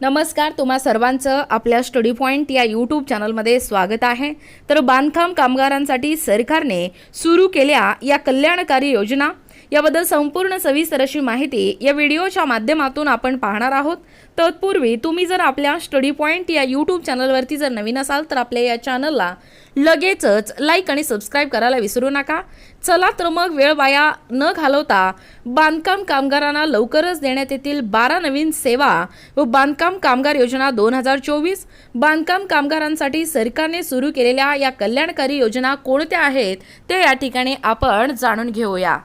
नमस्कार तुम्हा सर्वांचं आपल्या स्टडी पॉईंट या यूट्यूब चॅनलमध्ये स्वागत आहे. तर बांधकाम कामगारांसाठी सरकारने सुरू केल्या या कल्याणकारी योजना. याबद्दल संपूर्ण सविस्तर अशी माहिती या व्हिडिओच्या माध्यमातून आपण पाहणार आहोत. तत्पूर्वी तुम्ही जर आपल्या स्टडी पॉईंट या यूट्यूब चॅनलवरती जर नवीन असाल तर आपल्या या चॅनलला लगेचच लाईक आणि सबस्क्राईब करायला विसरू नका. चला तर मग वेळ वाया न घालवता बांधकाम कामगारांना लवकरच देण्यात येतील बारा नवीन सेवा व बांधकाम कामगार योजना दोन हजार चोवीस. बांधकाम कामगारांसाठी सरकारने सुरू केलेल्या या कल्याणकारी योजना कोणत्या आहेत ते या ठिकाणी आपण जाणून घेऊया.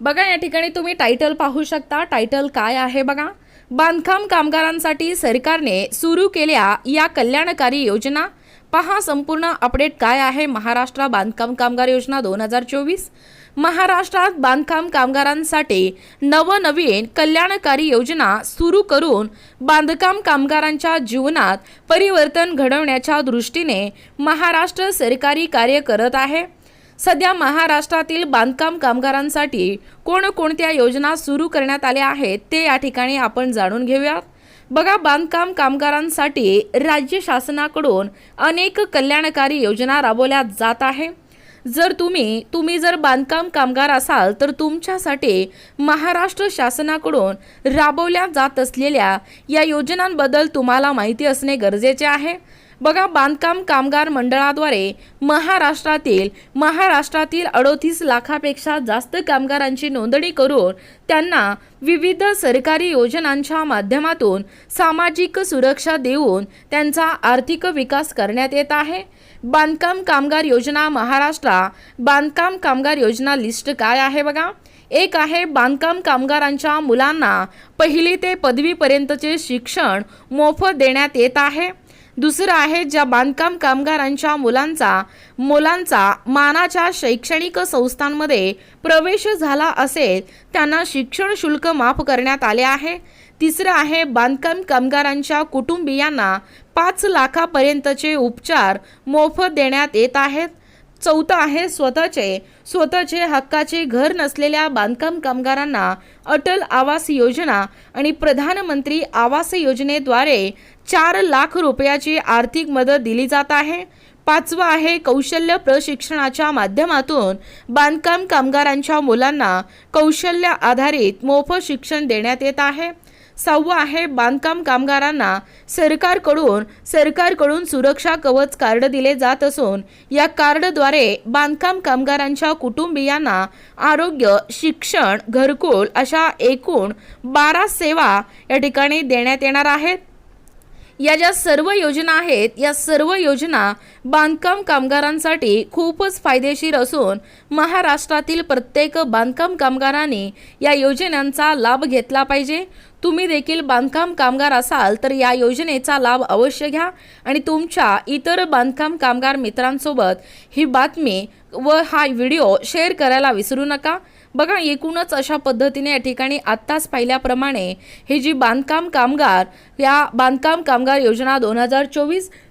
बघा या ठिकाणी तुम्ही टायटल पाहू शकता. टायटल काय आहे बघा? बांधकाम कामगारांसाठी सरकारने सुरू केल्या या कल्याणकारी योजना. पहा संपूर्ण अपडेट काय आहे महाराष्ट्र बांधकाम कामगार योजना दोन हजार चोवीस. महाराष्ट्रात बांधकाम कामगारांसाठी नवनवीन कल्याणकारी योजना सुरू करून बांधकाम कामगारांच्या जीवनात परिवर्तन घडवण्याच्या दृष्टीने महाराष्ट्र सरकारी कार्य करत आहे. सध्या महाराष्ट्रातील बांधकाम कामगारांसाठी कोणकोणत्या योजना सुरू करण्यात आल्या आहेत ते या ठिकाणी आपण जाणून घेऊयात. बघा बांधकाम कामगारांसाठी राज्य शासनाकडून अनेक कल्याणकारी योजना राबवल्या जात आहे. जर तुम्ही तुम्ही जर बांधकाम कामगार असाल तर तुमच्यासाठी महाराष्ट्र शासनाकडून राबवल्या जात असलेल्या या योजनांबद्दल तुम्हाला माहिती असणे गरजेचे आहे. बघा बांधकाम कामगार मंडळाद्वारे महाराष्ट्रातील महाराष्ट्रातील अडोतीस लाखापेक्षा जास्त कामगारांची नोंदणी करून त्यांना विविध सरकारी योजनांच्या माध्यमातून सामाजिक सुरक्षा देऊन त्यांचा आर्थिक विकास करण्यात येत आहे. बांधकाम कामगार योजना महाराष्ट्रा बांधकाम कामगार योजना लिस्ट काय आहे बघा? एक आहे बांधकाम कामगारांच्या मुलांना पहिली ते पदवीपर्यंतचे शिक्षण मोफत देण्यात येत आहे. दुसरं आहे ज्या बांधकाम कामगारांच्या मुलांचा मुलांचा मानाच्या शैक्षणिक संस्थांमध्ये प्रवेश झाला असेल त्यांना शिक्षण शुल्क माफ करण्यात आले आहे. तिसरं आहे बांधकाम कामगारांच्या कुटुंबियांना पाच लाखापर्यंतचे उपचार मोफत देण्यात येत आहेत. चौथं आहे स्वतःचे. स्वतःचे हक्काचे घर नसलेल्या बांधकाम कामगारांना अटल आवास योजना आणि प्रधानमंत्री आवास योजनेद्वारे चार लाख रुपयाची आर्थिक मदत दिली जात आहे. पाचवं आहे कौशल्य प्रशिक्षणाच्या माध्यमातून बांधकाम कामगारांच्या मुलांना कौशल्य आधारित मोफत शिक्षण देण्यात येत आहे. सहावं आहे बांधकाम कामगारांना सरकारकडून सरकारकडून सुरक्षा कवच कार्ड दिले जात असून या कार्डद्वारे बांधकाम कामगारांच्या कुटुंबियांना आरोग्य शिक्षण घरकुल अशा एकूण बारा सेवा या ठिकाणी देण्यात येणार आहेत. या ज्या सर्व योजना आहेत या सर्व योजना बांधकाम कामगारांसाठी खूपच फायदेशीर असून महाराष्ट्रातील प्रत्येक बांधकाम कामगारांनी या योजनांचा लाभ घेतला पाहिजे. तुम्ही देखील बांधकाम कामगार असाल तर या योजनेचा लाभ अवश्य घ्या आणि तुमच्या इतर बांधकाम कामगार मित्रांसोबत ही बातमी व हा व्हिडिओ शेअर करायला विसरू नका. बघा एकूणच अशा पद्धतीने या ठिकाणी आत्ताच पाहिल्याप्रमाणे हे जी बांधकाम कामगार या बांधकाम कामगार योजना दोन हजार चोवीस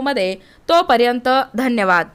व्हिडिओमध्ये तोपर्यंत धन्यवाद.